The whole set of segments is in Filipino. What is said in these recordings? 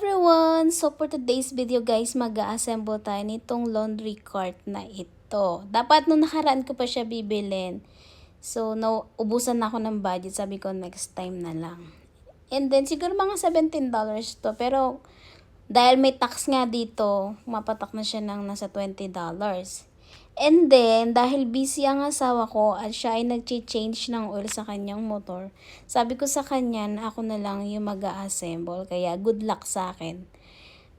everyone! So for today's video guys, mag-assemble tayo nitong laundry cart na ito. Dapat nung nakaraan ko pa siya bibilin. So naubusan na ako ng budget. Sabi ko next time na lang. And then siguro mga $17 to. Pero dahil may tax nga dito, mapatak na siya ng nasa $20. And then, dahil busy ang asawa ko at siya ay nag-change ng oil sa kanyang motor, sabi ko sa kanya na ako na lang yung mag assemble Kaya good luck sa akin.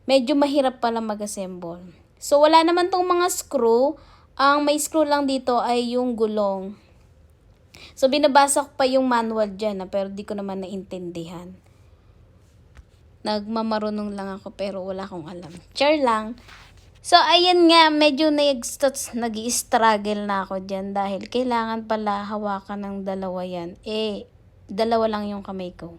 Medyo mahirap pala mag-assemble. So, wala naman tong mga screw. Ang may screw lang dito ay yung gulong. So, binabasa ko pa yung manual dyan, na, pero di ko naman naintindihan. Nagmamarunong lang ako pero wala akong alam. Char lang. So, ayan nga, medyo nag-struggle na ako dyan dahil kailangan pala hawakan ng dalawa yan. Eh, dalawa lang yung kamay ko.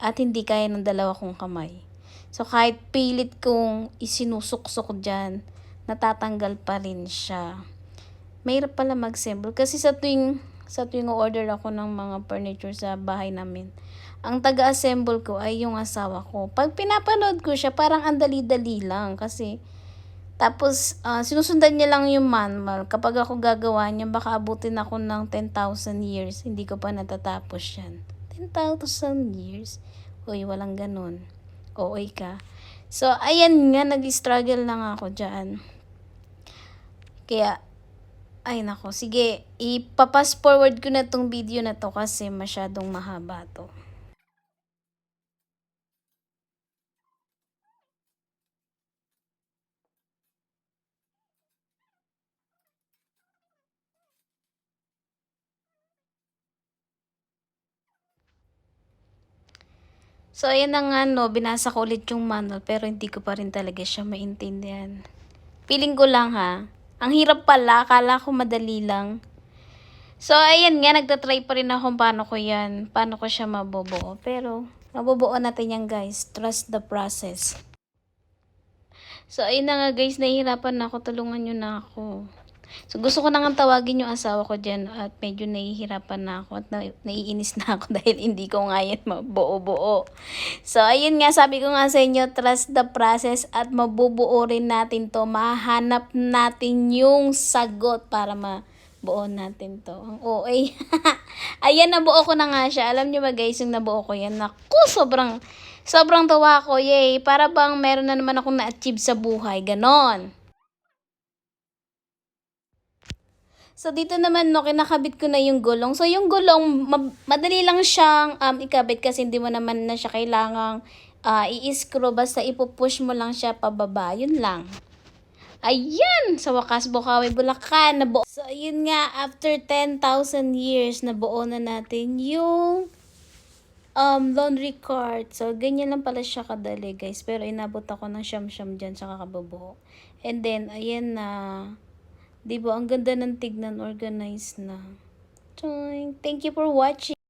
At hindi kaya ng dalawa kong kamay. So, kahit pilit kong isinusuksok dyan, natatanggal pa rin siya. Mahirap pala mag-assemble kasi sa tuwing sa tuwing order ako ng mga furniture sa bahay namin, ang taga-assemble ko ay yung asawa ko. Pag pinapanood ko siya, parang ang dali-dali lang kasi tapos, uh, sinusundan niya lang yung manual. Kapag ako gagawa niya, baka abutin ako ng 10,000 years. Hindi ko pa natatapos yan. 10,000 years? Uy, walang ganun. OA ka. So, ayan nga, nag-struggle lang ako dyan. Kaya, ay nako, sige, ipapas forward ko na tong video na to kasi masyadong mahaba to. So, ayan na nga, no, binasa ko ulit yung manual, pero hindi ko pa rin talaga siya maintindihan. Feeling ko lang, ha. Ang hirap pala, akala ko madali lang. So, ayan nga, nagtatry pa rin ako paano ko yan, paano ko siya mabubuo. Pero, mabubuo natin yan, guys. Trust the process. So, ayun na nga, guys, nahihirapan na ako, tulungan nyo na ako. So, gusto ko na nga tawagin yung asawa ko dyan at medyo nahihirapan na ako at na, naiinis na ako dahil hindi ko nga yan mabuo-buo. So, ayun nga, sabi ko nga sa inyo, trust the process at mabubuo rin natin to. Mahanap natin yung sagot para mabuo natin to. Ang OA. Ayan, nabuo ko na nga siya. Alam niyo ba guys, yung nabuo ko yan, naku, sobrang, sobrang tawa ko, yay. Para bang meron na naman akong na-achieve sa buhay. Ganon. So, dito naman, no, kinakabit ko na yung gulong. So, yung gulong, ma- madali lang siyang um, ikabit kasi hindi mo naman na siya kailangang uh, i-screw. Basta ipupush mo lang siya pababa. Yun lang. Ayan! Sa wakas, Bukawi, Bulacan. Nabuo. So, ayun nga, after 10,000 years, nabuo na natin yung um, laundry cart. So, ganyan lang pala siya kadali, guys. Pero inabot ako ng siyam-siyam dyan sa kakabubuo. And then, ayan na... Uh, Di ba? Ang ganda ng tignan, organized na. Thank you for watching.